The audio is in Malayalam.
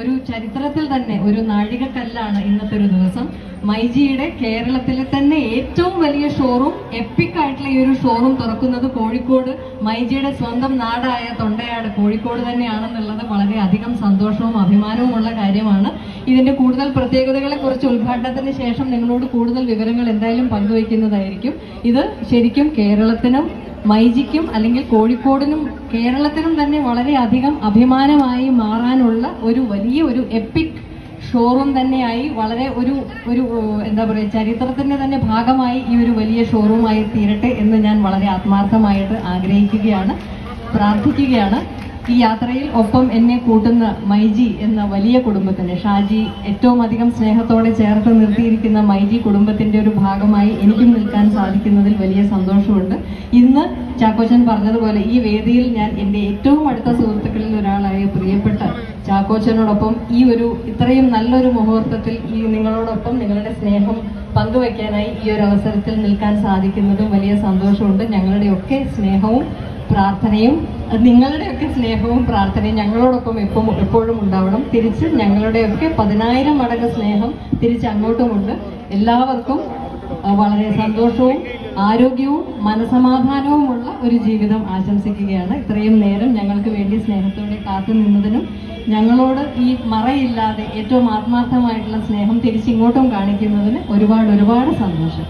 ഒരു ചരിത്രത്തിൽ തന്നെ ഒരു നാഴികക്കല്ലാണ് ഇന്നത്തെ ഒരു ദിവസം. മൈജിയുടെ കേരളത്തിലെ തന്നെ ഏറ്റവും വലിയ ഷോറൂം എപ്പിക് ആയിട്ടുള്ള ഈ ഒരു ഷോറൂം തുറക്കുന്നത് കോഴിക്കോട്. മൈജിയുടെ സ്വന്തം നാടായ തൊണ്ടയാട് കോഴിക്കോട് തന്നെയാണെന്നുള്ളത് വളരെ അധികം സന്തോഷവും അഭിമാനവും ഉള്ള കാര്യമാണ്. ഇതിന്റെ കൂടുതൽ പ്രത്യേകതകളെ കുറിച്ച് ഉദ്ഘാടനത്തിന് ശേഷം നിങ്ങളോട് കൂടുതൽ വിവരങ്ങൾ എന്തായാലും പങ്കുവയ്ക്കുന്നതായിരിക്കും. ഇത് ശരിക്കും കേരളത്തിനും മൈജിക്കും അല്ലെങ്കിൽ കോഴിക്കോടിനും കേരളത്തിനും തന്നെ വളരെയധികം അഭിമാനമായി മാറാനുള്ള ഒരു വലിയ ഒരു എപ്പിക് ഷോറൂം തന്നെയായി വളരെ ഒരു ഒരു എന്താ പറയുക ചരിത്രത്തിന്റെ തന്നെ ഭാഗമായി ഈ ഒരു വലിയ ഷോറൂമായി തീരട്ടെ എന്ന് ഞാൻ വളരെ ആത്മാർത്ഥമായിട്ട് ആഗ്രഹിക്കുകയാണ് പ്രാർത്ഥിക്കുകയാണ്. ഈ യാത്രയിൽ ഒപ്പം എന്നെ കൂട്ടുന്ന മൈജി എന്ന വലിയ കുടുംബത്തിന് ഷാജി ഏറ്റവും അധികം സ്നേഹത്തോടെ ചേർത്ത് നിർത്തിയിരിക്കുന്ന മൈജി കുടുംബത്തിന്റെ ഒരു ഭാഗമായി എനിക്കും നിൽക്കാൻ സാധിക്കുന്നതിൽ വലിയ സന്തോഷമുണ്ട്. ഇന്ന് ചാക്കോച്ചൻ പറഞ്ഞതുപോലെ ഈ വേദിയിൽ ഞാൻ എന്റെ ഏറ്റവും അടുത്ത സുഹൃത്തുക്കളിൽ ഒരാളായ പ്രിയപ്പെട്ട ചാക്കോച്ചനോടൊപ്പം ഈ ഒരു ഇത്രയും നല്ലൊരു മുഹൂർത്തത്തിൽ ഈ നിങ്ങളോടൊപ്പം നിങ്ങളുടെ സ്നേഹം പങ്കുവയ്ക്കാനായി ഈ ഒരു അവസരത്തിൽ നിൽക്കാൻ സാധിക്കുന്നതും വലിയ സന്തോഷമുണ്ട്. ഞങ്ങളുടെയൊക്കെ സ്നേഹവും പ്രാർത്ഥനയും നിങ്ങളുടെയൊക്കെ സ്നേഹവും പ്രാർത്ഥനയും ഞങ്ങളോടൊപ്പം ഇപ്പം എപ്പോഴും ഉണ്ടാവണം. തിരിച്ച് ഞങ്ങളുടെയൊക്കെ പതിനായിരം മടങ്ങ് സ്നേഹം തിരിച്ച് അങ്ങോട്ടുമുണ്ട്. എല്ലാവർക്കും വളരെ സന്തോഷവും ആരോഗ്യവും മനസമാധാനവുമുള്ള ഒരു ജീവിതം ആശംസിക്കുകയാണ്. ഇത്രയും നേരം ഞങ്ങൾക്ക് വേണ്ടി സ്നേഹത്തോടെ കാത്തു നിന്നതിനും ഞങ്ങളോട് ഈ മറയില്ലാതെ ഏറ്റവും ആത്മാർത്ഥമായിട്ടുള്ള സ്നേഹം തിരിച്ചിങ്ങോട്ടും കാണിക്കുന്നതിന് ഒരുപാട് ഒരുപാട് സന്തോഷം.